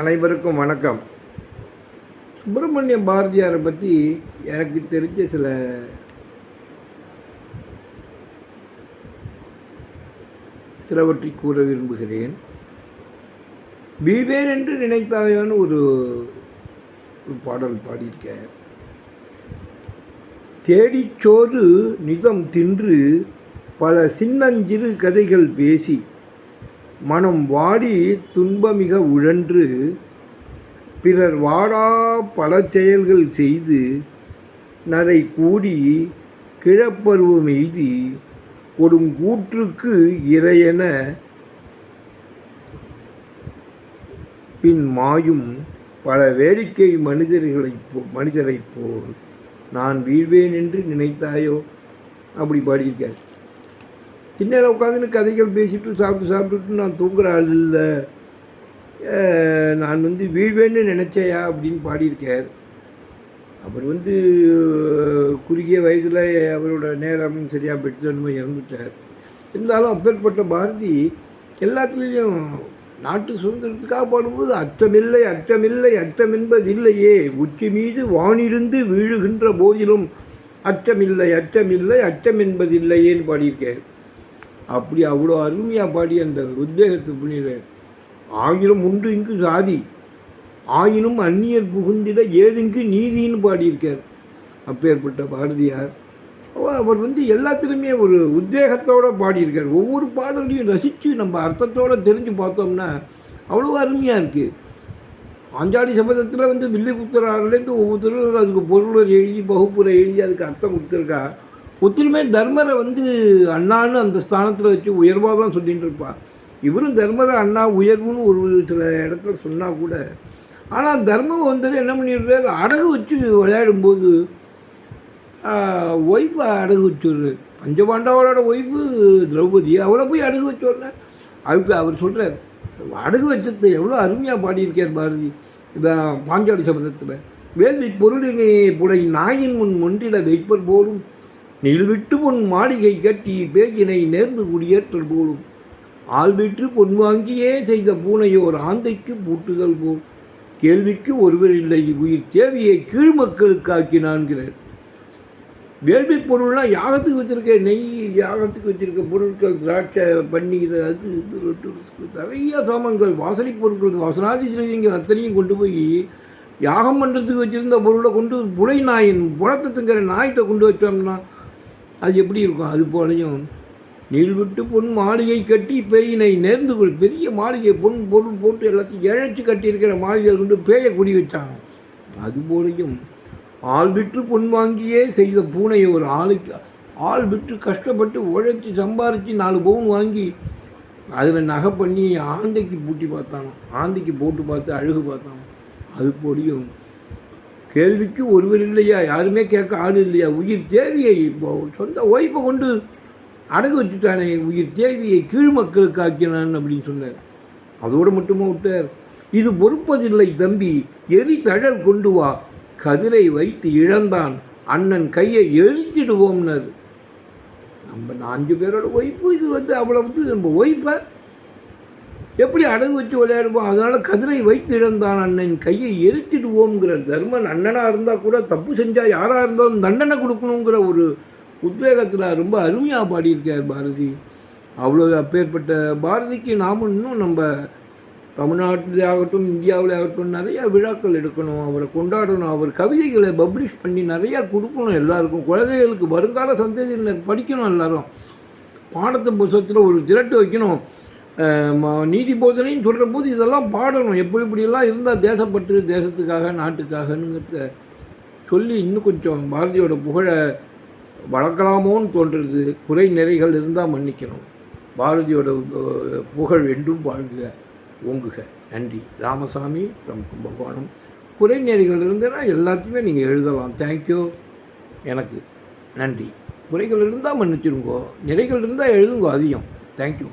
அனைவருக்கும் வணக்கம். சுப்பிரமணிய பாரதியாரை பற்றி எனக்கு தெரிஞ்ச சில சிலவற்றை கூற விரும்புகிறேன். வீழ்வேன் என்று நினைத்தாயோன்னு ஒரு ஒரு பாடல் பாடியிருக்கேன். தேடிச்சோறு நிதம் தின்று பல சின்னஞ்சிறு கதைகள் பேசி மனம் வாடி துன்பமிக உழன்று பிறர் வாடா பல செயல்கள் செய்து நரை கூடி கிழப்பருவம் எய்தி கொடும் கூற்றுக்கு இறையென. பின் மாயும் பல வேடிக்கை மனிதர்களைப் போ மனிதரைப் போல் நான் வீழ்வேன் என்று நினைத்தாயோ? அப்படி பாடியிருக்கார். திண்ணையில் உட்காந்துன்னு கதைகள் பேசிட்டு சாப்பிட்டு சாப்பிட்டுட்டு நான் தூங்குற ஆள் இல்லை நான் வந்து வீழ்வேன்னு நினச்சேயா அப்படின்னு பாடியிருக்கார். அவர் வந்து குறுகிய வயதில் அவரோட நேரம் சரியாக பெற்று இறந்துட்டார். இருந்தாலும் அப்பேற்பட்ட பாரதி எல்லாத்துலேயும் நாட்டு சுதந்திரத்துக்காக பாடும்போது அச்சமில்லை அச்சமில்லை அச்சம் என்பது இல்லையே உச்சி மீது வானிருந்து வீழுகின்ற போதிலும் அச்சமில்லை அச்சமில்லை அச்சம் என்பது இல்லையேன்னு பாடியிருக்கார். அப்படி அவ்வளோ அருமையாக பாடி அந்த உத்வேகத்தை புனித ஆயிரம் உண்டு இங்கு சாதி ஆயினும் அந்நியர் புகுந்திட ஏதுங்கு நீதின்னு பாடியிருக்கார். அப்பேற்பட்ட பாரதியார் அவர் வந்து எல்லாத்துலேயுமே ஒரு உத்வேகத்தோடு பாடியிருக்கார். ஒவ்வொரு பாடலையும் ரசித்து நம்ம அர்த்தத்தோடு தெரிஞ்சு பார்த்தோம்னா அவ்வளோ அருமையாக இருக்குது ஆஞ்சாடி சபதத்தில் வந்து வில்லிபுத்திராலேருந்து ஒவ்வொருத்தரும் அதுக்கு பொருளை எழுதி பகுப்புரை எழுதி அதுக்கு அர்த்தம் கொடுத்துருக்கா. ஒத்துருமே தர்மரை வந்து அண்ணான்னு அந்த ஸ்தானத்தில் வச்சு உயர்வாக தான் சொல்லிட்டு இருப்பா இவரும் தர்மரை அண்ணா உயர்வுன்னு ஒரு சில இடத்துல சொன்னால் கூட ஆனால் தர்மம் வந்து என்ன பண்ணிடுறாரு? அடகு வச்சு விளையாடும்போது ஒய்ஃபை அடகு வச்சுடுறாரு. பஞ்சபாண்டவரோட ஒய்ஃபு திரௌபதி அவளை போய் அடகு வச்சோடனே அதுக்கு அவர் சொல்கிறார் அடகு வச்சது எவ்வளோ அருமையாக பாடியிருக்கார் பாரதி. இதான் பாஞ்சாலி சபதத்தில் வேள்வி பொருளினை புடை நாயின் முன் ஒன்றிட வைப்பர் போலும் நீள்விட்டு பொன் மாளிகை கட்டி பேகினை நேர்ந்து குடியேற்றல் போலும். ஆள்விற்று பொன் வாங்கியே செய்த பூனையோர் ஆந்தைக்கு பூட்டுதல் போல். கேள்விக்கு ஒருவர் இல்லை உயிர் தேவையை கீழ்மக்களுக்காக்கினான்கிறார் வேள்வி பொருள்னால் யாகத்துக்கு வச்சுருக்க நெய் யாகத்துக்கு வச்சுருக்க பொருட்கள் திராட்சை பண்ணிக்கிற அது இது ரொட்டு நிறைய சாமான்கள் வாசனை பொருட்கள் வாசனாதி சிலைங்கள் அத்தனையும் கொண்டு போய் யாகம் பண்ணுறதுக்கு வச்சுருந்த பொருளை கொண்டு புலை நாயின் புலத்தத்துங்கிற நாய்கிட்ட கொண்டு வச்சோம்னா அது எப்படி இருக்கும்? அது போலையும் நீள்விட்டு பொன் மாளிகை கட்டி பேயினை நேர்ந்து கொள். பெரிய மாளிகை பொன் பொருள் போட்டு எல்லாத்தையும் இழைச்சி கட்டியிருக்கிற மாளிகை கொண்டு பேயை குடி வச்சாங்க. அது போலையும் ஆள் விற்று பொன் வாங்கியே செய்த பூனையை ஒரு ஆளுக்கு ஆள் விற்று கஷ்டப்பட்டு உழைச்சி சம்பாரித்து நாலு பவுன் வாங்கி அதில் நகை பண்ணி ஆந்தைக்கு பூட்டி பார்த்தானோ ஆந்தைக்கு போட்டு பார்த்து அழகு பார்த்தானோ அது போடியும் கேள்விக்கு ஒருவர் இல்லையா? யாருமே கேட்க ஆள் இல்லையா? உயிர் தேவியை இப்போ சொந்த ஒய்ஃபை கொண்டு அடகு வச்சுட்டானே உயிர் தேவியை கீழ் மக்களுக்கு ஆக்கினான் அப்படின்னு சொன்னார். அதோடு மட்டுமா விட்டார்? இது பொறுப்பதில்லை தம்பி எரி தழல் கொண்டு வா. கதிரை வைத்து இழந்தான் அண்ணன் கையை எரித்திடுவோம்னர் நம்ம நான்கு பேரோட ஒய்ஃபு இது வந்து அவ்வளோ வந்து நம்ம ஒய்ப்பை எப்படி அடகு வச்சு விளையாடுவோம் அதனால் கதிரை வைத்து இழந்தான் அண்ணன். கையை எரித்திடுவோங்கிற தர்மன் அண்ணனாக இருந்தால் கூட தப்பு செஞ்சால் யாராக இருந்தாலும் தண்டனை கொடுக்கணுங்கிற ஒரு உத்வேகத்தில் ரொம்ப அருமையாக பாடியிருக்கார் பாரதி. அவ்வளோ அப்பேற்பட்ட பாரதிக்கு நாம் இன்னும் நம்ம தமிழ்நாட்டிலே ஆகட்டும் இந்தியாவிலே ஆகட்டும் நிறையா விழாக்கள் எடுக்கணும் அவரை கொண்டாடணும் அவர் கவிதைகளை பப்ளிஷ் பண்ணி நிறையா கொடுக்கணும் எல்லாருக்கும். குழந்தைகளுக்கு வருங்கால சந்ததியினர் படிக்கணும் எல்லாரும். பாடத்து புத்தகத்தில் ஒரு திரட்டு வைக்கணும். நீதி போதனைன்னு சொல்கிற போது இதெல்லாம் பாடணும். எப்படி இப்படியெல்லாம் இருந்தால் தேசப்பற்று தேசத்துக்காக நாட்டுக்காகனுங்கிறத சொல்லி இன்னும் கொஞ்சம் பாரதியோட புகழை வளர்க்கலாமோன்னு தோன்றுறது. குறை நிறைகள் இருந்தால் மன்னிக்கணும். பாரதியோட புகழ் என்றும் வாழ்க ஓங்குக. நன்றி. ராமசாமி ரம் கும்பகோணம். குறை நெறிகள் இருந்ததுன்னா எல்லாத்தையுமே நீங்கள் எழுதலாம். தேங்க்யூ எனக்கு நன்றி. குறைகள் இருந்தால் மன்னிச்சிருங்கோ. நிறைகள் இருந்தால் எழுதுங்கோ அதிகம். தேங்க்யூ